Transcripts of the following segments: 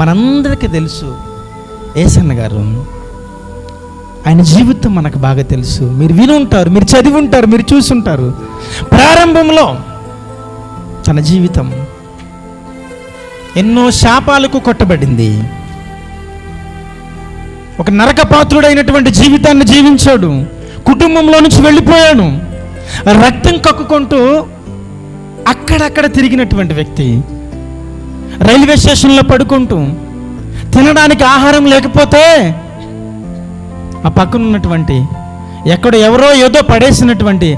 మనందరికీ తెలుసు ఏసన్న గారు ఆయన జీవితం మనకు బాగా తెలుసు. మీరు విని ఉంటారు మీరు చదివి ఉంటారు మీరు చూసి ఉంటారు ప్రారంభంలో తన జీవితం ఎన్నో శాపాలకు కొట్టబడింది. ఒక నరకపాత్రుడైనటువంటి జీవితాన్ని జీవించాడు. కుటుంబంలో నుంచి వెళ్ళిపోయాను రక్తం కక్కుకుంటూ అక్కడక్కడ తిరిగినటువంటి వ్యక్తి. రైల్వే స్టేషన్లో పడుకుంటూ తినడానికి ఆహారం లేకపోతే ఆ పక్కన ఉన్నటువంటి ఎక్కడ ఎవరో ఏదో పడేసినటువంటి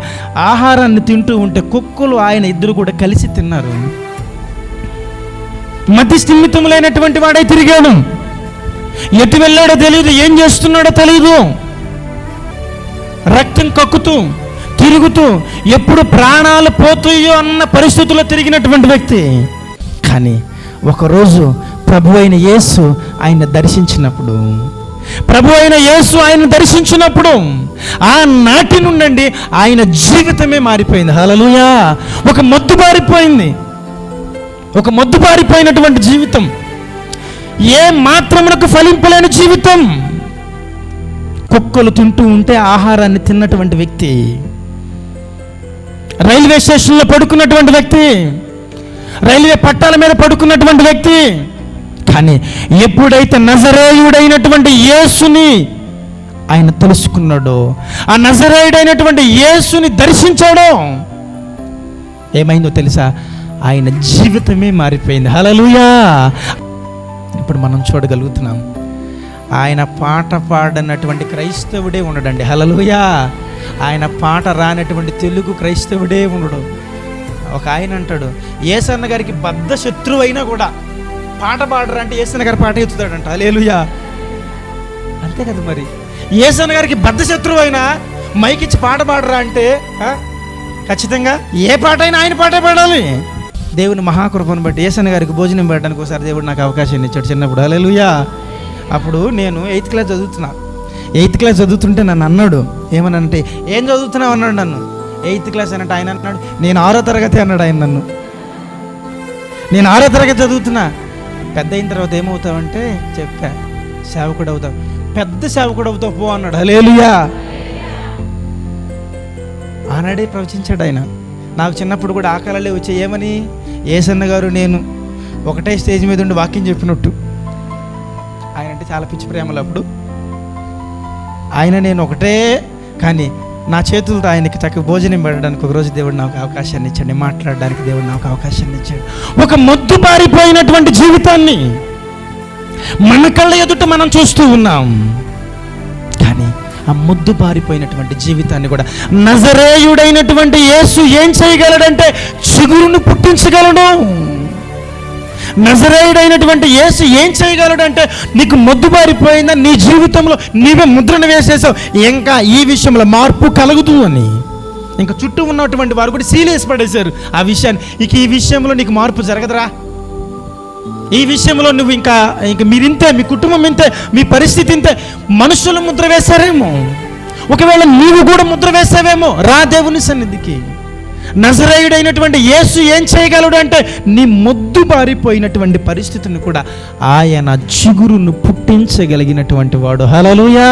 ఆహారాన్ని తింటూ ఉంటే కుక్కలు ఆయన ఇద్దరు కూడా కలిసి తిన్నారు. మతి స్థిమితములైనటువంటి వాడై తిరిగాడు. ఎటు వెళ్ళాడో తెలియదు ఏం చేస్తున్నాడో తెలియదు రక్తం కక్కుతూ తిరుగుతూ ఎప్పుడు ప్రాణాలు పోతాయో అన్న పరిస్థితుల్లో తిరిగినటువంటి వ్యక్తి. కానీ ఒకరోజు ప్రభు అయిన యేసు ఆయన దర్శించినప్పుడు. ప్రభు అయిన యేసు ఆయన దర్శించినప్పుడు ఆ నాటి నుండండి ఆయన జీవితమే మారిపోయింది. హలలుయా ఒక మొద్దు పారిపోయింది ఒక మొద్దు పారిపోయినటువంటి జీవితం. ఏ మాత్రమునకు ఫలింపలేని జీవితం. కుక్కలు తింటూ ఉంటే ఆహారాన్ని తిన్నటువంటి వ్యక్తి. రైల్వే స్టేషన్లో పడుకున్నటువంటి వ్యక్తి. రైల్వే పట్టాల మీద పడుకున్నటువంటి వ్యక్తి. కానీ ఎప్పుడైతే నజరేయుడైనటువంటి యేసుని ఆయన తెలుసుకున్నాడో ఆ నజరేయుడైనటువంటి యేసుని దర్శించాడో ఏమైందో తెలుసా? ఆయన జీవితమే మారిపోయింది. హలలుయా ఇప్పుడు మనం చూడగలుగుతున్నాం. ఆయన పాట పాడనటువంటి క్రైస్తవుడే ఉండడండి. హలలుయా ఆయన పాట రానటువంటి తెలుగు క్రైస్తవుడే ఉండడు. ఒక ఆయన అంటాడు ఏసన్న గారికి బద్ధ శత్రువు అయినా కూడా పాట పాడరా అంటే ఏసన్న గారి పాట ఎత్తుతాడంట. లేలుయా అంతే కదా మరి. ఏసన్న గారికి బద్ధ శత్రువు అయినా మైకిచ్చి పాట పాడరా అంటే ఖచ్చితంగా ఏ పాట అయినా ఆయన పాటే పాడాలి. దేవుని మహాకృపను బట్టి ఏసన్న గారికి భోజనం పెట్టడానికి ఒకసారి దేవుడు నాకు అవకాశం ఇచ్చాడు చిన్నప్పుడు. అలెలుయా అప్పుడు నేను ఎయిత్ క్లాస్ చదువుతున్నా. ఎయిత్ క్లాస్ చదువుతుంటే నన్ను అన్నాడు ఏమనంటే ఏం చదువుతున్నావు? అన్నాడు నన్ను. ఎయిత్ క్లాస్ అన్నట్టు ఆయన అన్నాడు నేను ఆరో తరగతి అన్నాడు ఆయన నన్ను. నేను ఆరో తరగతి చదువుతున్నా. పెద్ద అయిన తర్వాత ఏమవుతావంటే చెప్పా సేవకుడు అవుతావు పెద్ద సేవకుడు అవుతావు పో అన్నాడు. హలేలుయా ఆనాడే ప్రవచించాడు ఆయన. నాకు చిన్నప్పుడు కూడా ఆకలలే వచ్చే ఏమని? ఏసన్న గారు నేను ఒకటే స్టేజ్ మీద ఉండి వాక్యం చెప్పినట్టు. ఆయన అంటే చాలా పిచ్చి ప్రేమలు అప్పుడు. ఆయన నేను ఒకటే కానీ నా చేతులతో ఆయనకి చక్కగా భోజనం పెట్టడానికి ఒకరోజు దేవుడు నాకు అవకాశాన్ని ఇచ్చాడు. మాట్లాడడానికి దేవుడు నాకు అవకాశాన్ని ఇచ్చాడు. ఒక మొద్దు పారిపోయినటువంటి జీవితాన్ని మన కళ్ళ ఎదుట మనం చూస్తూ ఉన్నాం. కానీ ఆ ముద్దు పారిపోయినటువంటి జీవితాన్ని కూడా నజరేయుడైనటువంటి యేసు ఏం చేయగలడంటే చిగురును పుట్టించగలడు. నజరేయుడైనటువంటి యేసు ఏం చేయగలడంటే నీకు మొద్దుబారిపోయిందా నీ జీవితంలో నీవే ముద్రను వేసేసావు ఇంకా ఈ విషయంలో మార్పు కలుగుతూ అని. ఇంకా చుట్టూ ఉన్నటువంటి వారు కూడా సీలేసి పడేశారు ఆ విషయాన్ని. ఇక ఈ విషయంలో నీకు మార్పు జరగదురా. ఈ విషయంలో నువ్వు ఇంకా ఇంక మీరింతే మీ కుటుంబం ఇంతే మీ పరిస్థితి ఇంతే. మనుషులు ముద్ర వేశారేమో. ఒకవేళ నీవు కూడా ముద్ర వేసావేమో రా దేవుని సన్నిధికి. నజరేయుడైనటువంటి యేసు ఏం చేయగలడు అంటే నీ ముద్దు బారిపోయినటువంటి పరిస్థితిని కూడా ఆయన చిగురును పుట్టించగలిగినటువంటి వాడు. హలలుయా